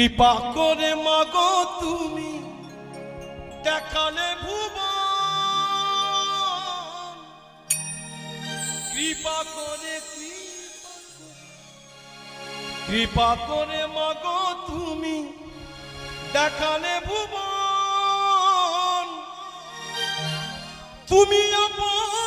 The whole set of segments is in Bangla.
কৃপা করে মাগো তুমি, দেখালে ভুব কৃপা করে কৃপা করে মাগো তুমি, দেখালে ভুব তুমি আপন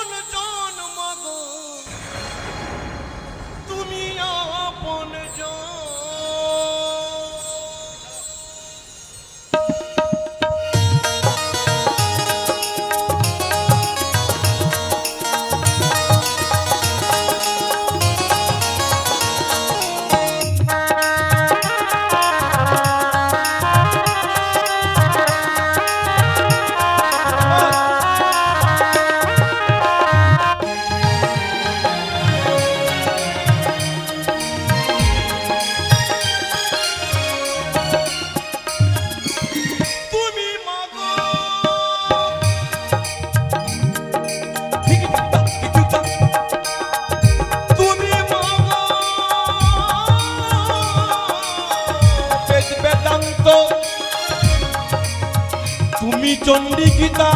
চণ্ডী গীতা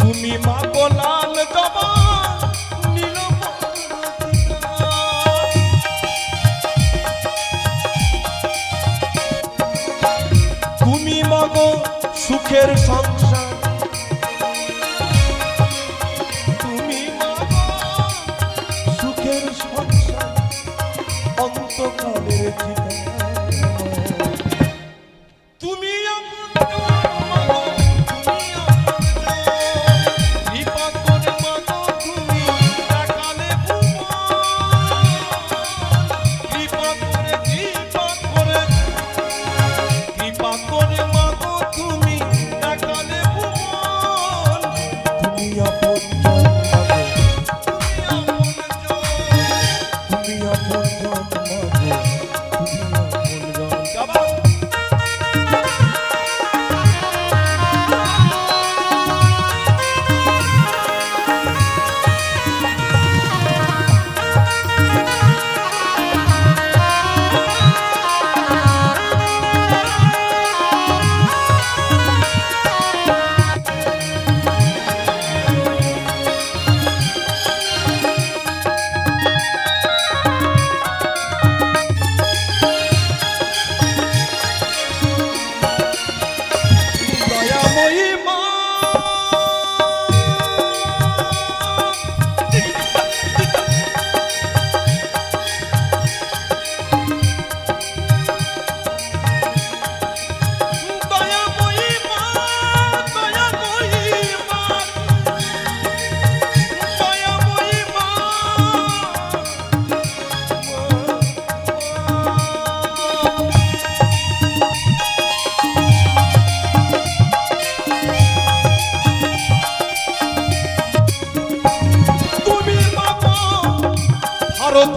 তুমি মা গোলাল জবা তুমি মগ সুখের সংসার। তুমি মগ সুখের সংসার। অন্তকালের চিতা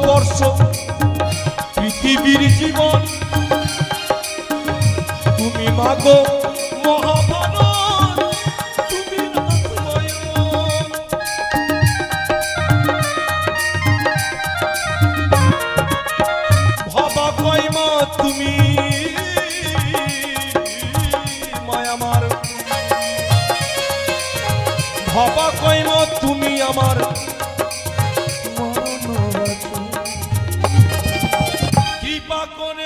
ভারতবর্ষ পৃথিবীর জীবন। তুমি মাগো I'm gonna.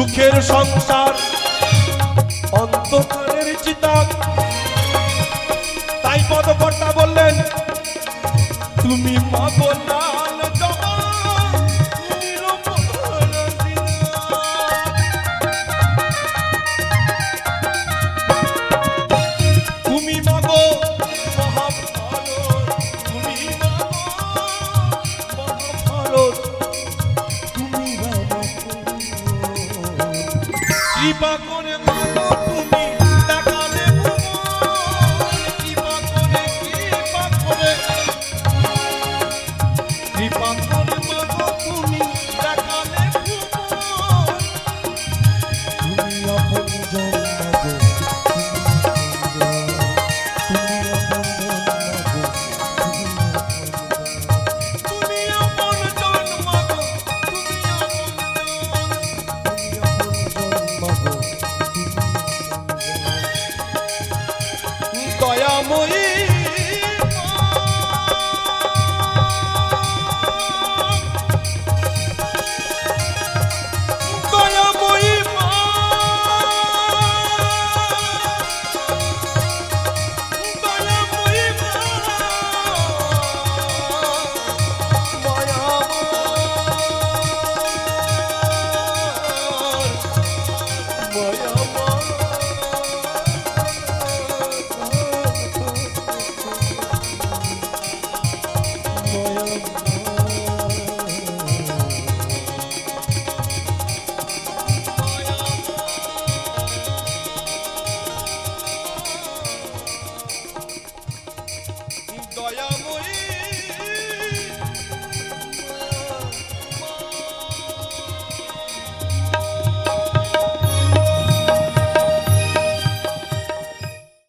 সংসার অন্ধকারের চিতা তাই পদকর্তা বললেন তুমি মগলাল জবান কৃপা করে মাগো